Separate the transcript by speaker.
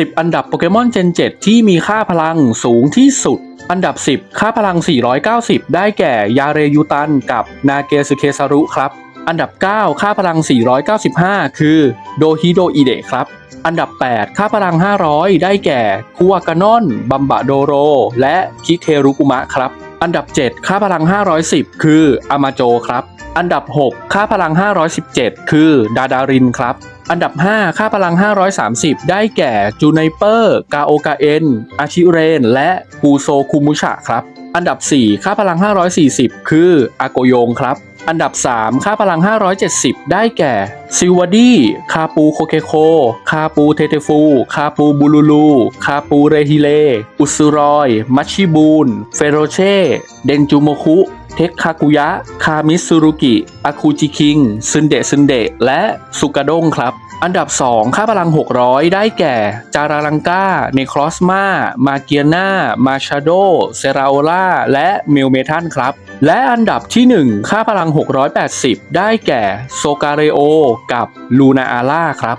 Speaker 1: 10 อันดับโปเกมอนเจน 7 ที่มีค่าพลังสูงที่สุด อันดับ 10 ค่าพลัง 490 ได้แก่ยาเรยูตันกับนาเกสึเคซารุครับ อันดับ 9 ค่าพลัง 495 คือโดฮิโดอิเดะครับ อันดับ 8 ค่าพลัง 500 ได้แก่คัวากานอน บัมบะโดโร และคิเทรุกุมะครับ อันดับ 7 ค่าพลัง 510 คืออามาโจครับ อันดับ 6 ค่าพลัง 517 คือดาดารินครับ อันดับ 5 ค่าพลัง 530 ได้แก่จูไนเปอร์ กาโอกาเอ็นอาชิเรน และกูโซคุมุชะครับ อันดับ 4 ค่าพลัง 540 คืออาโกโยงครับ อันดับ 3 ค่าพลัง 570 ได้แก่ ซิวดี้ คาปูโคเคโค คาปูเทเทฟู คาปูบูลูลู คาปูเรฮิเล อุซุรอย มัชชิบูน เฟโรเช่ เดนจูโมคุ เทคคากุยะ คามิสุรุกิ อาคูจิคิง ซึนเดะซึนเดะ และสุกาด้งครับอันดับ 2 ค่าพลัง 600 ได้แก่ จาราลังกาเนครอสมา มาเกียนามาชาโด เซราโอล่า และเมลเมทันครับ และอันดับที่ 1 ค่าพลัง 680 ได้แก่ โซกาเรโอ กับลูนาอาร่าครับ